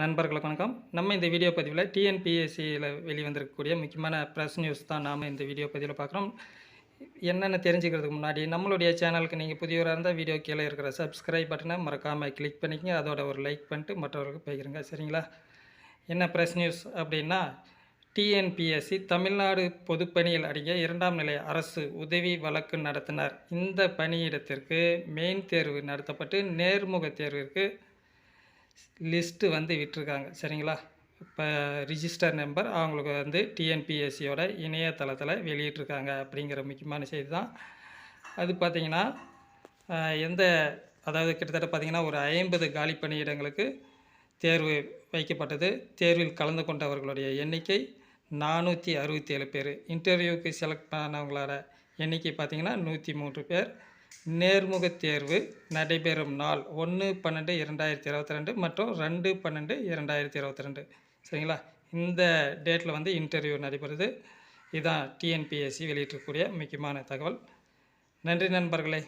நண்பர்களுக்கு வணக்கம். நம்ம இந்த வீடியோ பதிவில் டிஎன்பிஎஸ்சியில் வெளிவந்திருக்கக்கூடிய முக்கியமான ப்ரெஸ் நியூஸ் தான் நாம் இந்த வீடியோ பதிவில் பார்க்குறோம். என்னென்ன தெரிஞ்சுக்கிறதுக்கு முன்னாடி நம்மளுடைய சேனலுக்கு நீங்கள் புதியவராக இருந்தால் வீடியோ கீழே இருக்கிற சப்ஸ்கிரைப் பட்டனை மறக்காமல் கிளிக் பண்ணிக்கங்க. அதோட ஒரு லைக் பண்ணிட்டு மற்றவர்களுக்கு பகிருங்க சரிங்களா? என்ன ப்ரெஸ் நியூஸ் அப்படின்னா டிஎன்பிஎஸ்சி தமிழ்நாடு பொதுப்பணியில் அடங்கிய இரண்டாம் நிலை அரசு உதவி வழக்கு நடத்தினார். இந்த பணியிடத்திற்கு மெயின் தேர்வு நடத்தப்பட்டு நேர்முக தேர்விற்கு லிஸ்ட்டு வந்து விட்டுருக்காங்க. சரிங்களா? இப்போ ரிஜிஸ்டர் நம்பர் அவங்களுக்கு வந்து டிஎன்பிஎஸ்சியோட இணையதளத்தில் வெளியிட்டிருக்காங்க அப்படிங்கிற முக்கியமான செய்தி தான் அது பார்த்திங்கன்னா எந்த அதாவது கிட்டத்தட்ட பார்த்திங்கன்னா ஒரு ஐம்பது காலி பணியிடங்களுக்கு தேர்வு வைக்கப்பட்டது. தேர்வில் கலந்து கொண்டவர்களுடைய எண்ணிக்கை நானூற்றி அறுபத்தி ஏழு பேர் இன்டர்வியூக்கு செலக்ட் ஆனவங்களோட எண்ணிக்கை பார்த்திங்கன்னா நூற்றி மூன்று பேர். நேர்முக தேர்வு நடைபெறும் நாள் ஒன்று பன்னெண்டு இரண்டாயிரத்தி இருபத்தி ரெண்டு மற்றும் ரெண்டு பன்னெண்டு இரண்டாயிரத்தி இருபத்தி ரெண்டு சரிங்களா? இந்த டேட்டில் வந்து இன்டர்வியூ நடைபெறுது. இதுதான் டிஎன்பிஎஸ்சி வெளியிட்டிருக்கக்கூடிய முக்கியமான தகவல். நன்றி நண்பர்களே.